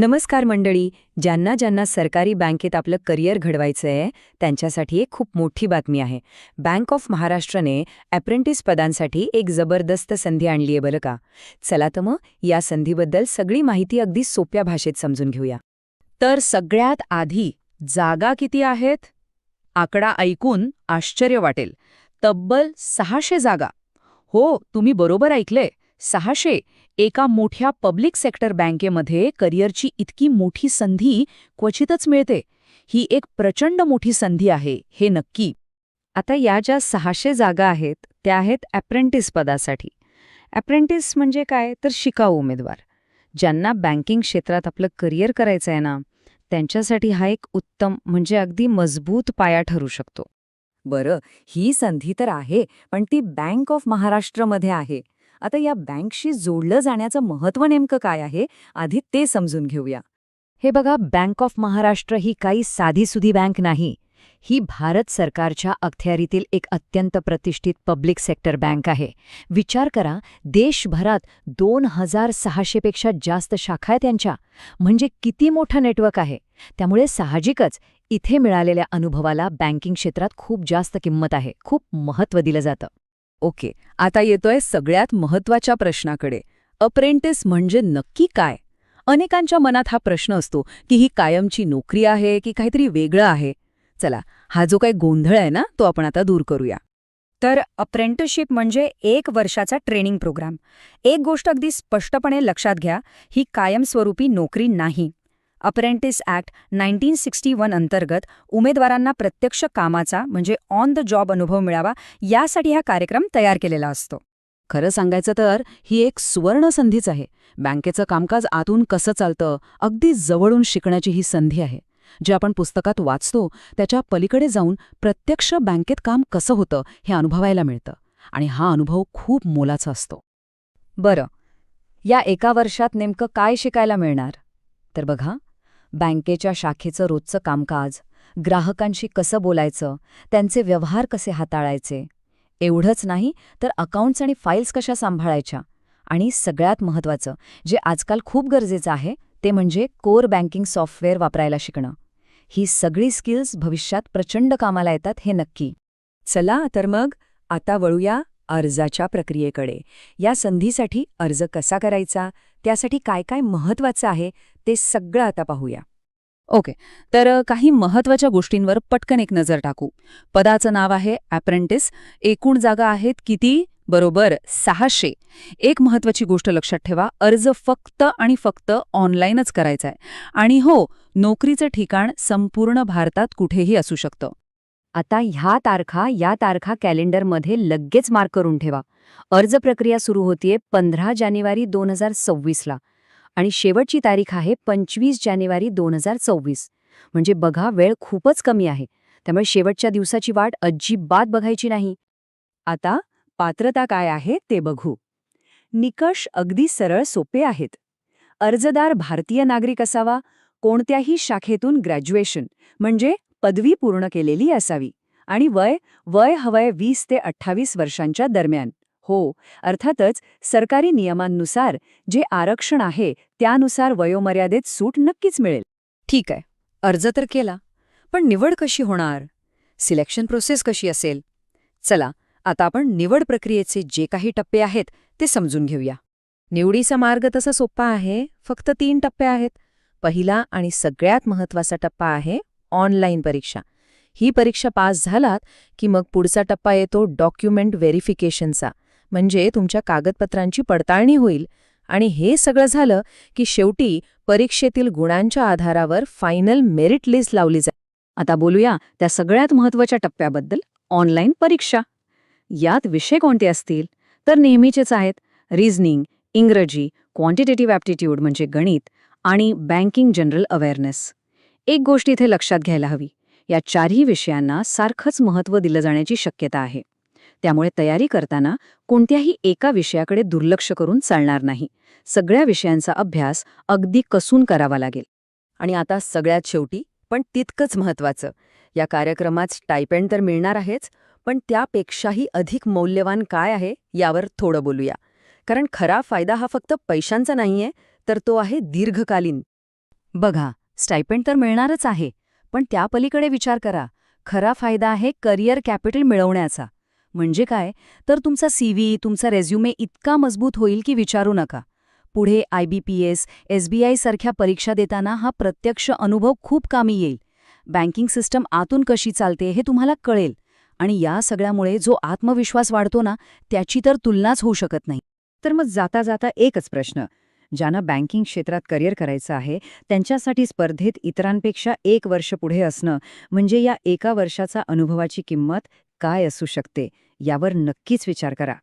नमस्कार मंडळी ज्यांना ज्यांना सरकारी बँकेत आपलं करिअर घडवायचं आहे त्यांच्यासाठी एक खूप मोठी बातमी आहे. बँक ऑफ महाराष्ट्रने अप्रेंटिस पदांसाठी एक जबरदस्त संधी आणली आहे बरं का? चला तर मग या संधीबद्दल सगळी माहिती अगदी सोप्या भाषेत समजून घेऊया. तर सगळ्यात आधी जागा किती आहेत? आकडा ऐकून आश्चर्य वाटेल. तब्बल सहाशे जागा. हो तुम्ही बरोबर ऐकले सहाशे. एका मोठ्या पब्लिक सेक्टर बँकेमध्ये करिअरची इतकी मोठी संधी क्वचितच मिळते. ही एक प्रचंड मोठी संधी आहे हे नक्की. आता या ज्या सहाशे जागा आहेत त्या आहेत अप्रेंटिस पदासाठी. अप्रेंटिस म्हणजे काय? तर शिकाऊ उमेदवार. ज्यांना बँकिंग क्षेत्रात आपलं करिअर करायचं आहे ना त्यांच्यासाठी हा एक उत्तम म्हणजे अगदी मजबूत पाया ठरू शकतो. बरं ही संधी तर आहे पण ती बँक ऑफ महाराष्ट्रमध्ये आहे. आता या बँकशी जोडलं जाण्याचं महत्त्व नेमकं काय आहे आधी ते समजून घेऊया. हे बघा बँक ऑफ महाराष्ट्र ही काही साधीसुधी बँक नाही. ही भारत सरकारच्या अखत्यारीतील एक अत्यंत प्रतिष्ठित पब्लिक सेक्टर बँक आहे. विचार करा देशभरात दोन हजार सहाशेपेक्षा जास्त शाखा आहेत त्यांच्या म्हणजे किती मोठं नेटवर्क आहे? त्यामुळे साहजिकच इथे मिळालेल्या अनुभवाला बँकिंग क्षेत्रात खूप जास्त किंमत आहे. खूप महत्त्व दिलं जातं. ओके आता येतोय सगळ्यात महत्त्वाच्या प्रश्नाकडे. अप्रेंटिस म्हणजे नक्की काय? अनेकांच्या मनात हा प्रश्न असतो की ही कायमची नोकरी आहे की काहीतरी वेगळं आहे? चला हा जो काही गोंधळ आहे ना तो आपण आता दूर करूया. तर अप्रेंटिसशिप म्हणजे एक वर्षाचा ट्रेनिंग प्रोग्राम. एक गोष्ट अगदी स्पष्टपणे लक्षात घ्या ही कायमस्वरूपी नोकरी नाही. Apprentice act nineteen sixty one अंतर्गत उमेदवारांना प्रत्यक्ष कामाचा म्हणजे ऑन द जॉब अनुभव मिळावा यासाठी हा कार्यक्रम तयार केलेला असतो. खरं सांगायचं तर ही एक सुवर्ण संधीच आहे. बँकेचं कामकाज आतून कसं चालतं अगदी जवळून शिकण्याची ही संधी आहे. जे आपण पुस्तकात वाचतो त्याच्या पलीकडे जाऊन प्रत्यक्ष बँकेत काम कसं होतं हे अनुभवायला मिळतं. आणि हा अनुभव खूप मोलाचा असतो. बरं. या एका वर्षात नेमकं काय शिकायला मिळणार? तर बघा बँकेच्या शाखेचं रोजचं कामकाज ग्राहकांशी कसं बोलायचं त्यांचे व्यवहार कसे हाताळायचे? एवढंच नाही तर अकाउंट्स आणि फाईल्स कशा सांभाळायच्या? आणि सगळ्यात महत्त्वाचं जे आजकाल खूप गरजेचं आहे ते म्हणजे कोर बँकिंग सॉफ्टवेअर वापरायला शिकणं. ही सगळी स्किल्स भविष्यात प्रचंड कामाला येतात हे नक्की. चला तर मग आता वळूया अर्जाच्या प्रक्रियेकडे. या संधीसाठी अर्ज कसा करायचा? त्यासाठी काय काय महत्वाचं आहे? ते सगळं आता पाहूया. ओके. तर काही महत्त्वाच्या गोष्टींवर पटकन एक नजर टाकू. पदाचं नाव आहे ॲप्रेंटिस. एकूण जागा आहेत किती? बरोबर सहाशे. एक महत्वाची गोष्ट लक्षात ठेवा अर्ज फक्त आणि फक्त ऑनलाईनच करायचा आहे आणि हो नोकरीचं ठिकाण संपूर्ण भारतात कुठेही असू शकतं. आता ह्या तारखा या तारखा कॅलेंडरमध्ये लगेच मार्क करून ठेवा. अर्ज प्रक्रिया सुरू होतीये पंधरा जानेवारी दोन हजार सव्वीसला आणि शेवटची तारीख आहे पंचवीस जानेवारी दोन हजार चोवीस म्हणजे बघा वेळ खूपच कमी आहे. त्यामुळे शेवटच्या दिवसाची वाट अजिबात बघायची नाही. आता पात्रता काय आहे ते बघू. निकष अगदी सरळ सोपे आहेत. अर्जदार भारतीय नागरिक असावा कोणत्याही शाखेतून ग्रॅज्युएशन म्हणजे पदवी पूर्ण केलेली असावी आणि वय वय हवय वीस ते अठ्ठावीस वर्षांच्या दरम्यान. हो अर्थातच सरकारी नियमांनुसार जे आरक्षण आहे त्यानुसार वयोमर्यादेत सूट नक्कीच मिळेल. ठीक आहे अर्ज तर केला पण निवड कशी होणार? सिलेक्शन प्रोसेस कशी असेल? चला आता आपण निवड प्रक्रियेचे जे काही टप्पे आहेत ते समजून घेऊया. निवडीचा मार्ग तसा सोपा आहे फक्त तीन टप्पे आहेत. पहिला आणि सगळ्यात महत्त्वाचा टप्पा आहे ऑनलाईन परीक्षा. ही परीक्षा पास झालात की मग पुढचा टप्पा येतो डॉक्युमेंट व्हेरिफिकेशनचा. म्हणजे तुमच्या कागदपत्रांची पडताळणी होईल. आणि हे सगळं झालं की शेवटी परीक्षेतील गुणांच्या आधारावर फायनल मेरिट लिस्ट लावली जाईल आता बोलूया त्या सगळ्यात महत्त्वाच्या टप्प्याबद्दल ऑनलाईन परीक्षा. यात विषय कोणते असतील? तर नेहमीचेच आहेत. रिझनिंग इंग्रजी क्वांटिटेटिव्ह ॲप्टिट्यूड म्हणजे गणित आणि बँकिंग जनरल अवेअरनेस एक गोष्ट इथे लक्षात घ्यायला हवी. या चारही विषयांना सारखंच महत्त्व दिलं जाण्याची शक्यता आहे. त्यामुळे तयारी करताना कोणत्याही एका विषयाकडे दुर्लक्ष करून चालणार नाही. सगळ्या विषयांचा अभ्यास अगदी कसून करावा लागेल. आणि आता सगळ्यात शेवटी पण तितकंच महत्त्वाचं. या कार्यक्रमात स्टायपेंड तर मिळणार आहेच पण त्यापेक्षाही अधिक मौल्यवान काय आहे यावर थोडं बोलूया. कारण खरा फायदा हा फक्त पैशांचा नाहीये तर तो आहे दीर्घकालीन. बघा स्टायपेंड तर मिळणारच आहे पण त्या पलीकडे विचार करा. खरा फायदा आहे करिअर कॅपिटल मिळवण्याचा. म्हणजे काय? तर तुमचा सीव्ही तुमचा रेझ्युमे इतका मजबूत होईल की विचारू नका. पुढे I B P S S B I सारख्या परीक्षा देताना हा प्रत्यक्ष अनुभव खूप कामी येईल. बँकिंग सिस्टम आतून कशी चालते हे तुम्हाला कळेल. आणि या सगळ्यामुळे जो आत्मविश्वास वाढतो ना त्याची तर तुलनाच होऊ शकत नाही. तर मग जाता जाता एकच प्रश्न. ज्यांना बँकिंग क्षेत्रात करिअर करायचं आहे त्यांच्यासाठी स्पर्धेत इतरांपेक्षा एक वर्ष पुढे असणं म्हणजे या एका वर्षाचा अनुभवाची किंमत काय असू शकते यावर नक्कीच विचार करा.